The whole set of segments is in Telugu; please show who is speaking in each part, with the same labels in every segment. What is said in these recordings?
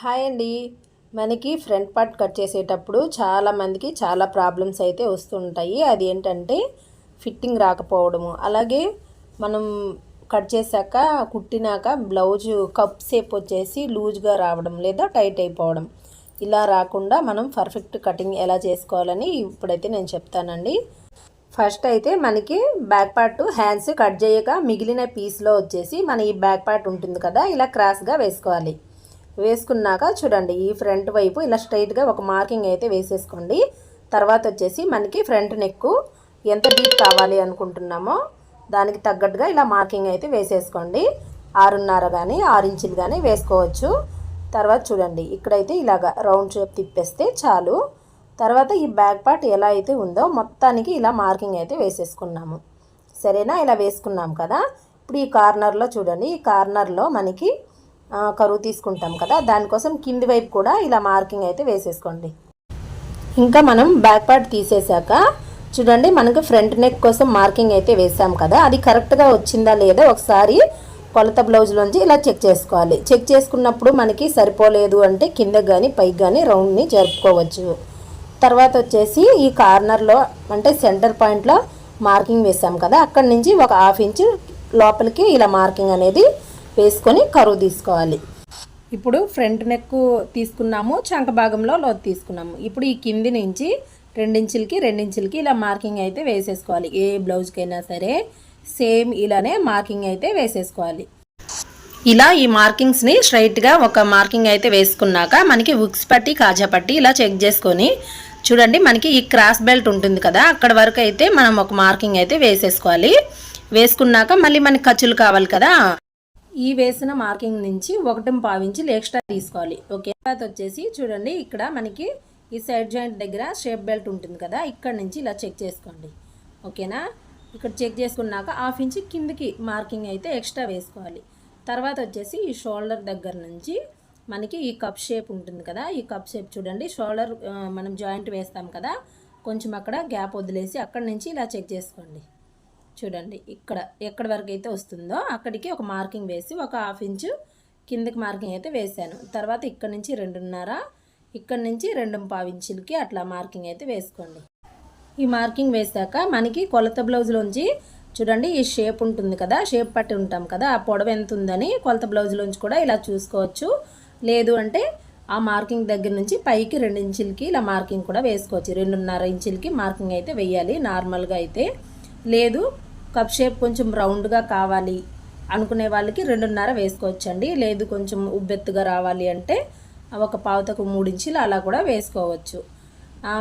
Speaker 1: హాయ్ అండి. మనకి ఫ్రంట్ పార్ట్ కట్ చేసేటప్పుడు చాలామందికి చాలా ప్రాబ్లమ్స్ అయితే వస్తుంటాయి. అది ఏంటంటే ఫిట్టింగ్ రాకపోవడము. అలాగే మనం కట్ చేశాక కుట్టినాక బ్లౌజ్ కప్ షేప్ వచ్చేసి లూజ్గా రావడం లేదా టైట్ అయిపోవడం. ఇలా రాకుండా మనం పర్ఫెక్ట్ కటింగ్ ఎలా చేసుకోవాలని ఇప్పుడైతే నేను చెప్తానండి. ఫస్ట్ అయితే మనకి బ్యాక్ పార్ట్ హ్యాండ్స్ కట్ చేయక మిగిలిన పీస్లో వచ్చేసి మన ఈ బ్యాక్ పార్ట్ ఉంటుంది కదా ఇలా క్రాస్గా వేసుకోవాలి. వేసుకున్నాక చూడండి ఈ ఫ్రంట్ వైపు ఇలా స్ట్రైట్గా ఒక మార్కింగ్ అయితే వేసేసుకోండి. తర్వాత వచ్చేసి మనకి ఫ్రంట్ నెక్ ఎంత డీప్ కావాలి అనుకుంటున్నామో దానికి తగ్గట్టుగా ఇలా మార్కింగ్ అయితే వేసేసుకోండి. ఆరున్నర కానీ ఆరు ఇంచులు కానీ వేసుకోవచ్చు. తర్వాత చూడండి ఇక్కడైతే ఇలాగ రౌండ్ షేప్ తిప్పేస్తే చాలు. తర్వాత ఈ బ్యాక్ పార్ట్ ఎలా అయితే ఉందో మొత్తానికి ఇలా మార్కింగ్ అయితే వేసేసుకున్నాము. సరేనా? ఇలా వేసుకున్నాం కదా? ఇప్పుడు ఈ కార్నర్లో చూడండి ఈ కార్నర్లో మనకి కరువు తీసుకుంటాం కదా దానికోసం కింది వైపు కూడా ఇలా మార్కింగ్ అయితే వేసేసుకోండి. ఇంకా మనం బ్యాక్ పార్ట్ తీసేసాక చూడండి మనకు ఫ్రంట్ నెక్ కోసం మార్కింగ్ అయితే వేసాం కదా అది కరెక్ట్గా వచ్చిందా లేదా ఒకసారి కొలత బ్లౌజ్లోంచి ఇలా చెక్ చేసుకోవాలి. చెక్ చేసుకున్నప్పుడు మనకి సరిపోలేదు అంటే కింద కానీ పైకి కానీ రౌండ్ని జరుపుకోవచ్చు. తర్వాత వచ్చేసి ఈ కార్నర్లో అంటే సెంటర్ పాయింట్లో మార్కింగ్ వేసాం కదా అక్కడి నుంచి ఒక హాఫ్ ఇంచ్ లోపలికి ఇలా మార్కింగ్ అనేది వేసుకొని కరువు తీసుకోవాలి. ఇప్పుడు ఫ్రంట్ నెక్ తీసుకున్నాము చంక భాగంలో లోతు తీసుకున్నాము. ఇప్పుడు ఈ కింది నుంచి రెండించులకి రెండించులకి ఇలా మార్కింగ్ అయితే వేసేసుకోవాలి. ఏ బ్లౌజ్కైనా సరే సేమ్ ఇలానే మార్కింగ్ అయితే వేసేసుకోవాలి. ఇలా ఈ మార్కింగ్స్ని స్ట్రైట్గా ఒక మార్కింగ్ అయితే వేసుకున్నాక మనకి ఉక్స్ పట్టి కాజా పట్టి ఇలా చెక్ చేసుకొని చూడండి మనకి ఈ క్రాస్ బెల్ట్ ఉంటుంది కదా అక్కడ వరకు అయితే మనం ఒక మార్కింగ్ అయితే వేసేసుకోవాలి. వేసుకున్నాక మళ్ళీ మనకి ఖర్చులు కావాలి కదా. ఈ వేసిన మార్కింగ్ నుంచి ఒకటి పావించి ఎక్స్ట్రా తీసుకోవాలి. ఓకే తర్వాత వచ్చేసి చూడండి ఇక్కడ మనకి ఈ సైడ్ జాయింట్ దగ్గర షేప్ బెల్ట్ ఉంటుంది కదా ఇక్కడ నుంచి ఇలా చెక్ చేసుకోండి. ఓకేనా? ఇక్కడ చెక్ చేసుకున్నాక హాఫ్ ఇంచ్ కిందికి మార్కింగ్ అయితే ఎక్స్ట్రా వేసుకోవాలి. తర్వాత వచ్చేసి ఈ షోల్డర్ దగ్గర నుంచి మనకి ఈ కప్ షేప్ ఉంటుంది కదా ఈ కప్ షేప్ చూడండి షోల్డర్ మనం జాయింట్ వేస్తాం కదా కొంచెం అక్కడ గ్యాప్ వదిలేసి అక్కడ నుంచి ఇలా చెక్ చేసుకోండి. చూడండి ఇక్కడ ఎక్కడి వరకు అయితే వస్తుందో అక్కడికి ఒక మార్కింగ్ వేసి ఒక హాఫ్ ఇంచు కిందకి మార్కింగ్ అయితే వేసాను తర్వాత ఇక్కడ నుంచి రెండున్నర ఇక్కడ నుంచి రెండు పావు ఇంచులకి అట్లా మార్కింగ్ అయితే వేసుకోండి. ఈ మార్కింగ్ వేసాక మనకి కొలత బ్లౌజ్లోంచి చూడండి ఈ షేప్ ఉంటుంది కదా షేప్ పట్టి ఉంటాం కదా ఆ పొడవ ఎంత ఉందని కొలత బ్లౌజ్లోంచి కూడా ఇలా చూసుకోవచ్చు. లేదు అంటే ఆ మార్కింగ్ దగ్గర నుంచి పైకి రెండు ఇంచులకి ఇలా మార్కింగ్ కూడా వేసుకోవచ్చు. రెండున్నర ఇంచులకి మార్కింగ్ అయితే వేయాలి నార్మల్గా అయితే. లేదు కప్ షేప్ కొంచెం రౌండ్గా కావాలి అనుకునే వాళ్ళకి రెండున్నర వేసుకోవచ్చండి. లేదు కొంచెం ఉబ్బెత్తుగా రావాలి అంటే ఒక పావుతకు మూడించిలు అలా కూడా వేసుకోవచ్చు.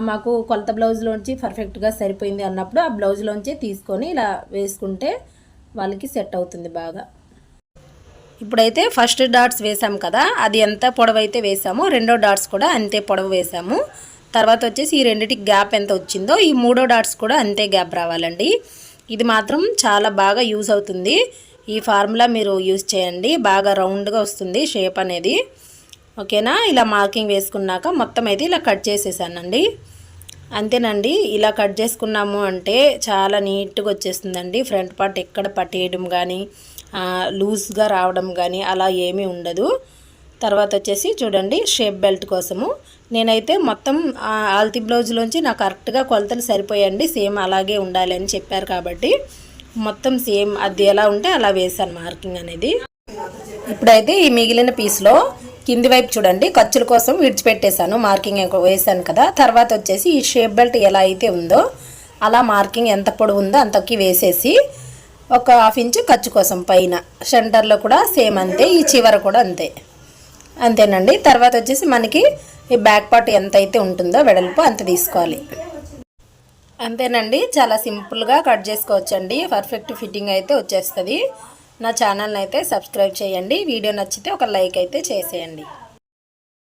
Speaker 1: మాకు కొలత బ్లౌజ్లోంచి పర్ఫెక్ట్గా సరిపోయింది అన్నప్పుడు ఆ బ్లౌజ్లోంచే తీసుకొని ఇలా వేసుకుంటే వాళ్ళకి సెట్ అవుతుంది బాగా. ఇప్పుడైతే ఫస్ట్ డాట్స్ వేసాము కదా అది ఎంత పొడవైతే వేసామో రెండో డాట్స్ కూడా అంతే పొడవు వేసాము. తర్వాత వచ్చేసి ఈ రెండిటికి గ్యాప్ ఎంత వచ్చిందో ఈ మూడో డాట్స్ కూడా అంతే గ్యాప్ రావాలండి. ఇది మాత్రం చాలా బాగా యూజ్ అవుతుంది. ఈ ఫార్ములా మీరు యూజ్ చేయండి. బాగా రౌండ్గా వస్తుంది షేప్ అనేది. ఓకేనా? ఇలా మార్కింగ్ వేసుకున్నాక మొత్తం అయితే ఇలా కట్ చేసేసానండి. అంతేనండి ఇలా కట్ చేసుకున్నాము అంటే చాలా నీట్గా వచ్చేస్తుందండి. ఫ్రంట్ పార్ట్ ఎక్కడ పట్టేయడం కానీ లూజ్గా రావడం కానీ అలా ఏమీ ఉండదు. తర్వాత వచ్చేసి చూడండి షేప్ బెల్ట్ కోసము. నేనైతే మొత్తం ఆల్తి బ్లౌజ్లోంచి నాకు కరెక్ట్గా కొలతలు సరిపోయండి సేమ్ అలాగే ఉండాలి అని చెప్పారు కాబట్టి. మొత్తం సేమ్ అది ఎలా ఉంటే అలా వేసాను మార్కింగ్ అనేది. ఇప్పుడైతే ఈ మిగిలిన పీస్లో కింది వైపు చూడండి ఖర్చుల కోసం విడిచిపెట్టేశాను మార్కింగ్ వేసాను కదా. తర్వాత వచ్చేసి ఈ షేప్ బెల్ట్ ఎలా అయితే ఉందో అలా మార్కింగ్ ఎంత పొడవు ఉందో అంతకి వేసేసి ఒక హాఫ్ ఇంచు ఖర్చు కోసం పైన. సెంటర్లో కూడా సేమ్ అంతే ఈ చివర కూడా అంతే. అంతేనండి. తర్వాత వచ్చేసి మనకి ఈ బ్యాక్ పార్ట్ ఎంత అయితే ఉంటుందో వెడల్పు అంత తీసుకోవాలి. అంతేనండి. చాలా సింపుల్గా కట్ చేసుకోవచ్చండి. పర్ఫెక్ట్ ఫిట్టింగ్ అయితే వచ్చేస్తుంది. నా ఛానల్ని అయితే సబ్స్క్రైబ్ చేయండి. వీడియో నచ్చితే ఒక లైక్ అయితే చేసేయండి.